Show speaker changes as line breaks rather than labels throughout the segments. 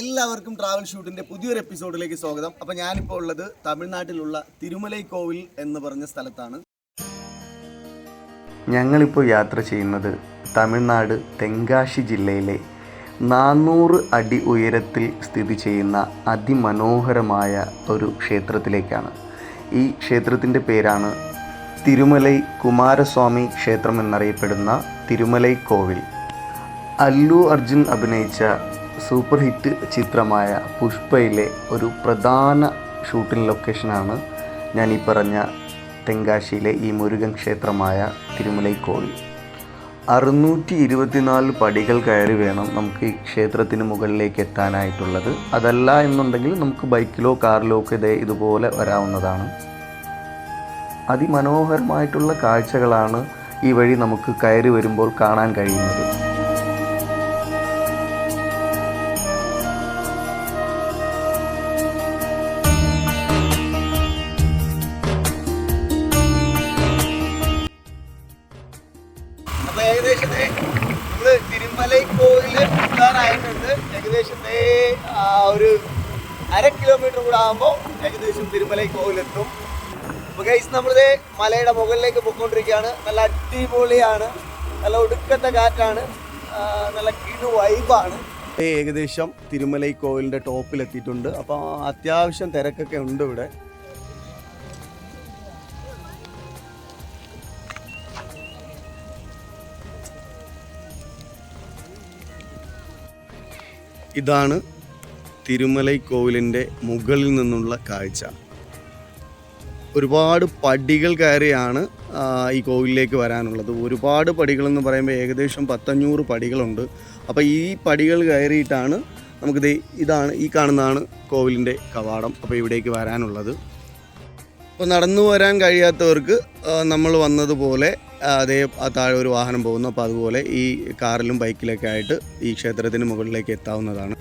എല്ലാവർക്കും ട്രാവൽ ഷൂട്ടിന്റെ പുതിയൊരു എപ്പിസോഡിലേക്ക് സ്വാഗതം. അപ്പം ഞാനിപ്പോൾ ഉള്ളത് തമിഴ്നാട്ടിലുള്ള തിരുമലൈ കോവിൽ എന്ന് പറഞ്ഞ സ്ഥലത്താണ്.
ഞങ്ങളിപ്പോൾ യാത്ര ചെയ്യുന്നത് തമിഴ്നാട് തെങ്കാശി ജില്ലയിലെ നാനൂറ് അടി ഉയരത്തിൽ സ്ഥിതി ചെയ്യുന്ന അതിമനോഹരമായ ഒരു ക്ഷേത്രത്തിലേക്കാണ്. ഈ ക്ഷേത്രത്തിന്റെ പേരാണ് തിരുമലൈ കുമാരസ്വാമി ക്ഷേത്രം എന്നറിയപ്പെടുന്ന തിരുമലൈ കോവിൽ അല്ലു അർജുൻ അഭിനയിച്ച സൂപ്പർ ഹിറ്റ് ചിത്രമായ പുഷ്പയിലെ ഒരു പ്രധാന ഷൂട്ടിംഗ് ലൊക്കേഷനാണ് ഞാൻ ഈ പറഞ്ഞ തെങ്കാശിയിലെ ഈ മുരുകൻ ക്ഷേത്രമായ തിരുമലൈക്കോവിൽ. അറുന്നൂറ്റി ഇരുപത്തിനാല് പടികൾ കയറി വേണം നമുക്ക് ഈ ക്ഷേത്രത്തിന് മുകളിലേക്ക് എത്താനായിട്ടുള്ളത്. അതല്ല എന്നുണ്ടെങ്കിൽ നമുക്ക് ബൈക്കിലോ കാറിലോ ഒക്കെ ഇതേ ഇതുപോലെ വരാവുന്നതാണ്. അതിമനോഹരമായിട്ടുള്ള കാഴ്ചകളാണ് ഈ വഴി നമുക്ക് കയറി വരുമ്പോൾ കാണാൻ കഴിയുന്നത്.
ഏകദേശം നമ്മൾ തിരുമലൈക്കോവിൽ എത്താനായിട്ടുണ്ട് ഏകദേശം ദേ ആ ഒരു അര കിലോമീറ്റർ കൂടെ ആകുമ്പോൾ ഏകദേശം തിരുമലൈക്കോവിലെത്തും അപ്പൊ ഗൈസ് നമ്മളിത് മലയുടെ മുകളിലേക്ക് പൊയ്ക്കൊണ്ടിരിക്കുകയാണ് നല്ല അടിപൊളിയാണ്. നല്ല ഒടുക്കത്തെ കാറ്റാണ്. നല്ല കിടു വൈബാണ് ഏകദേശം തിരുമലൈ കോവിലിന്റെ ടോപ്പിൽ എത്തിയിട്ടുണ്ട് അപ്പോൾ അത്യാവശ്യം തിരക്കൊക്കെ ഉണ്ട് ഇവിടെ. ഇതാണ് തിരുമലൈ കോവിലിന്റെ മുകളിൽ നിന്നുള്ള കാഴ്ച. ഒരുപാട് പടികൾ കയറിയാണ് ഈ കോവിലിലേക്ക് വരാനുള്ളത്. ഒരുപാട് പടികളെന്ന് പറയുമ്പോൾ ഏകദേശം പത്തഞ്ഞൂറ് പടികളുണ്ട്. അപ്പോൾ ഈ പടികൾ കയറിയിട്ടാണ് നമുക്കിത് ഇതാണ് ഈ കാണുന്നതാണ് കോവിലിന്റെ കവാടം അപ്പോൾ ഇവിടേക്ക് വരാനുള്ളത്. അപ്പോൾ നടന്നു വരാൻ കഴിയാത്തവർക്ക് നമ്മൾ വന്നതുപോലെ അതേ താഴെ ഒരു വാഹനം പോകുന്നു. അപ്പോൾ അതുപോലെ ഈ കാറിലും ബൈക്കിലൊക്കെ ആയിട്ട് ഈ ക്ഷേത്രത്തിന് മുകളിലേക്ക് എത്താവുന്നതാണ്.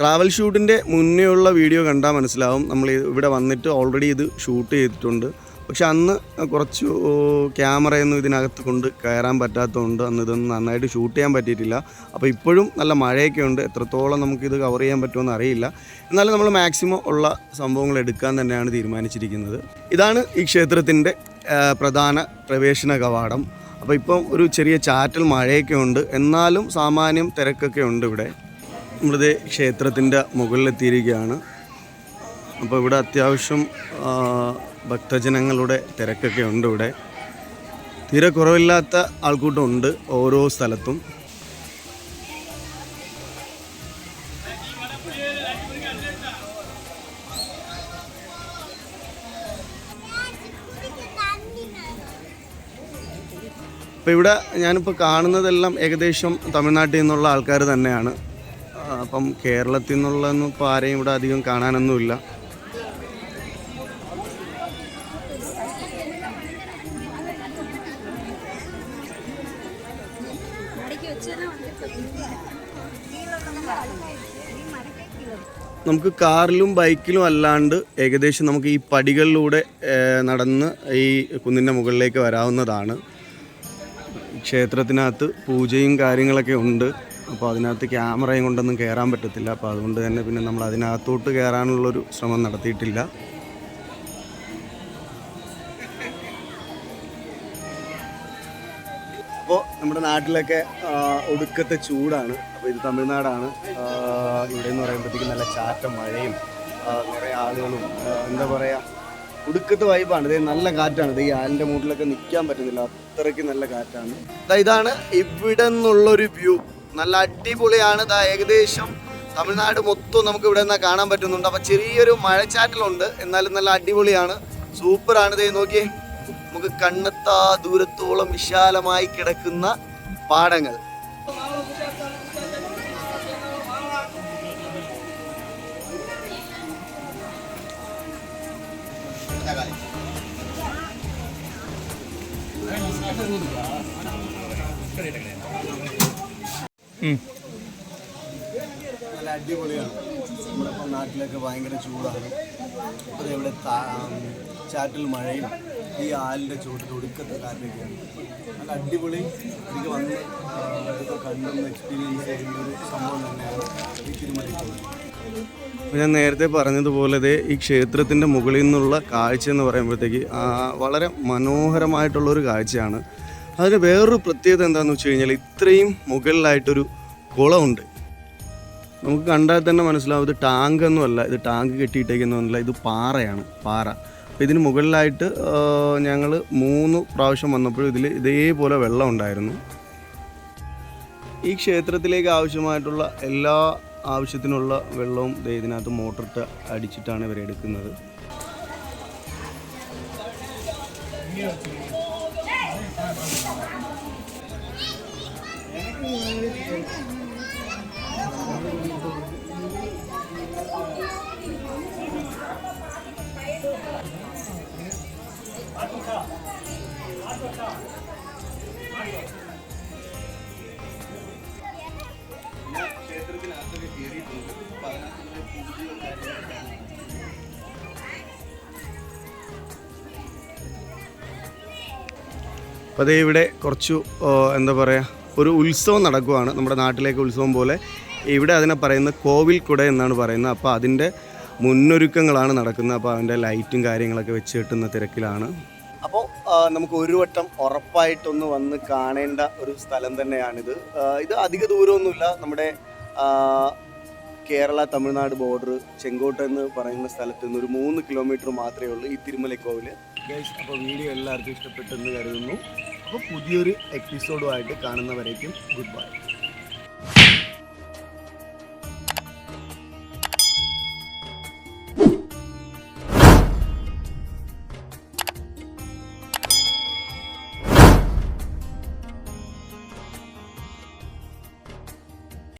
ട്രാവൽ ഷൂട്ടിന്റെ മുന്നേ ഉള്ള വീഡിയോ കണ്ടാൽ മനസ്സിലാവും. നമ്മൾ ഇവിടെ വന്നിട്ട് ഓൾറെഡി ഇത് ഷൂട്ട് ചെയ്തിട്ടുണ്ട്. പക്ഷെ അന്ന് കുറച്ച് ക്യാമറയൊന്നും ഇതിനകത്ത് കൊണ്ട് കയറാൻ പറ്റാത്തതുകൊണ്ട് അന്ന് ഇതൊന്നും നന്നായിട്ട് ഷൂട്ട് ചെയ്യാൻ പറ്റിയിട്ടില്ല. അപ്പോൾ ഇപ്പോഴും നല്ല മഴയൊക്കെ ഉണ്ട്. എത്രത്തോളം നമുക്കിത് കവർ ചെയ്യാൻ പറ്റുമെന്ന് അറിയില്ല. എന്നാലും നമ്മൾ മാക്സിമം ഉള്ള സംഭവങ്ങൾ എടുക്കാൻ തന്നെയാണ് തീരുമാനിച്ചിരിക്കുന്നത്. ഇതാണ് ഈ ക്ഷേത്രത്തിന്റെ പ്രധാന പ്രവേശന കവാടം. അപ്പോൾ ഇപ്പം ഒരു ചെറിയ ചാറ്റൽ മഴയൊക്കെ ഉണ്ട്. എന്നാലും സാമാന്യം തിരക്കൊക്കെ ഉണ്ട് ഇവിടെ. നമ്മളിത് ക്ഷേത്രത്തിന്റെ മുകളിലെത്തിയിരിക്കുകയാണ്. അപ്പോൾ ഇവിടെ അത്യാവശ്യം ഭക്തജനങ്ങളുടെ തിരക്കൊക്കെ ഉണ്ട് ഇവിടെ. തീരെ കുറവില്ലാത്ത ആൾക്കൂട്ടമുണ്ട് ഓരോ സ്ഥലത്തും. അപ്പോൾ ഇവിടെ ഞാനിപ്പോൾ കാണുന്നതെല്ലാം ഏകദേശം തമിഴ്നാട്ടിൽ നിന്നുള്ള ആൾക്കാർ തന്നെയാണ്. അപ്പം കേരളത്തിൽ നിന്നുള്ളതൊന്നും ഇപ്പോൾ ആരെയും ഇവിടെ അധികം കാണാനൊന്നുമില്ല. നമുക്ക് കാറിലും ബൈക്കിലും അല്ലാണ്ട് ഏകദേശം നമുക്ക് ഈ പടികളിലൂടെ നടന്ന് ഈ കുന്നിന്റെ മുകളിലേക്ക് വരാവുന്നതാണ്. ക്ഷേത്രത്തിനകത്ത് പൂജയും കാര്യങ്ങളൊക്കെ ഉണ്ട്. അപ്പോൾ അതിനകത്ത് ക്യാമറയും കൊണ്ടൊന്നും കയറാൻ പറ്റത്തില്ല. അപ്പോൾ അതുകൊണ്ട് തന്നെ പിന്നെ നമ്മൾ അതിനകത്തോട്ട് കയറാനുള്ളൊരു ശ്രമം നടത്തിയിട്ടില്ല. അപ്പോൾ നമ്മുടെ നാട്ടിലൊക്കെ ഒടുക്കത്തെ ചൂടാണ്. അപ്പോൾ ഇത് തമിഴ്നാടാണ്. ഇവിടെ എന്ന് പറയുമ്പോഴത്തേക്കും നല്ല ചാറ്റം മഴയും കുറേ ആളുകളും എന്താ പറയുക ഒടുക്കത്തെ വൈബാണ് ഇതേ നല്ല കാറ്റാണ്. ഇത് ആലിന്റെ മൂട്ടിലൊക്കെ നിൽക്കാൻ പറ്റുന്നില്ല. അത്രയ്ക്ക് നല്ല കാറ്റാണ്. ഇതാണ് ഇവിടെ നിന്നുള്ളൊരു വ്യൂ നല്ല അടിപൊളിയാണ്. ഇതാ ഏകദേശം തമിഴ്നാട് മൊത്തം നമുക്ക് ഇവിടെ നിന്ന് കാണാൻ പറ്റുന്നുണ്ട്. അപ്പം ചെറിയൊരു മഴച്ചാറ്റലുണ്ട്. എന്നാലും നല്ല അടിപൊളിയാണ്. സൂപ്പറാണ്. ഇതേ നോക്കിയേ. നമുക്ക് കണ്ണത്താ ദൂരത്തോളം വിശാലമായി കിടക്കുന്ന പാടങ്ങൾ. നല്ല അടിപൊളിയാണ്. നമ്മുടെ ഇപ്പം നാട്ടിലൊക്കെ ഭയങ്കര ചൂടാണ്. അത് ഇവിടെ ചാറ്റിൽ മഴയും ഈ ആലിന്റെ ചുവട്ടിൽ ഒടുക്കത്തെ കാറ്റൊക്കെയാണ്. നല്ല അടിപൊളി. എനിക്ക് വന്ന് ഇതൊക്കെ കണ്ടൊന്ന് എക്സ്പീരിയൻസ് ചെയ്യുന്ന ഒരു സംഭവം തന്നെയാണ് ഈ തിരുമലയ്ക്ക്. അപ്പോൾ ഞാൻ നേരത്തെ പറഞ്ഞതുപോലെ ഈ ക്ഷേത്രത്തിന്റെ മുകളിൽ നിന്നുള്ള കാഴ്ച എന്ന് പറയുമ്പോഴത്തേക്ക് വളരെ മനോഹരമായിട്ടുള്ളൊരു കാഴ്ചയാണ്. അതിന് വേറൊരു പ്രത്യേകത എന്താണെന്ന് വെച്ച് കഴിഞ്ഞാൽ ഇത്രയും മുകളിലായിട്ടൊരു കുളമുണ്ട്. നമുക്ക് കണ്ടാൽ തന്നെ മനസ്സിലാവും ഇത് ടാങ്ക് ഒന്നുമല്ല ഇത് ടാങ്ക് കെട്ടിയിട്ടേക്കുന്നൊന്നുമല്ല ഇത് പാറയാണ് പാറ. അപ്പോൾ ഇതിന് മുകളിലായിട്ട് ഞങ്ങൾ മൂന്ന് പ്രാവശ്യം വന്നപ്പോഴും ഇതിൽ ഇതേപോലെ വെള്ളം ഉണ്ടായിരുന്നു. ഈ ക്ഷേത്രത്തിലേക്ക് ആവശ്യമായിട്ടുള്ള എല്ലാ ആവശ്യത്തിനുള്ള വെള്ളവും ഇതിനകത്ത് മോട്ടറിട്ട് അടിച്ചിട്ടാണ് ഇവർ എടുക്കുന്നത്. അപ്പോൾ അതേ ഇവിടെ കുറച്ചു എന്താ പറയുക ഒരു ഉത്സവം നടക്കുവാണ് നമ്മുടെ നാട്ടിലേക്ക് ഉത്സവം പോലെ. ഇവിടെ അതിനെ പറയുന്ന കോവിൽ കുട എന്നാണ് പറയുന്നത്. അപ്പോൾ അതിന്റെ മുന്നൊരുക്കങ്ങളാണ് നടക്കുന്നത്. അപ്പോൾ അതിന്റെ ലൈറ്റും കാര്യങ്ങളൊക്കെ വെച്ച് കിട്ടുന്ന തിരക്കിലാണ്. അപ്പോൾ നമുക്ക് ഒരു വട്ടം ഉറപ്പായിട്ടൊന്ന് വന്ന് കാണേണ്ട ഒരു സ്ഥലം തന്നെയാണിത്. ഇത് അധിക ദൂരമൊന്നുമില്ല. നമ്മുടെ കേരള തമിഴ്നാട് ബോർഡർ ചെങ്കോട്ട എന്ന് പറയുന്ന സ്ഥലത്ത് നിന്ന് ഒരു മൂന്ന് കിലോമീറ്റർ മാത്രമേ ഉള്ളൂ ഈ തിരുമലക്കോവിൽ അപ്പോൾ വീഡിയോ എല്ലാവർക്കും ഇഷ്ടപ്പെട്ടെന്ന് കരുതുന്നു. അപ്പോൾ പുതിയൊരു എപ്പിസോഡുമായിട്ട് കാണുന്നവരേക്കും ഗുഡ് ബൈ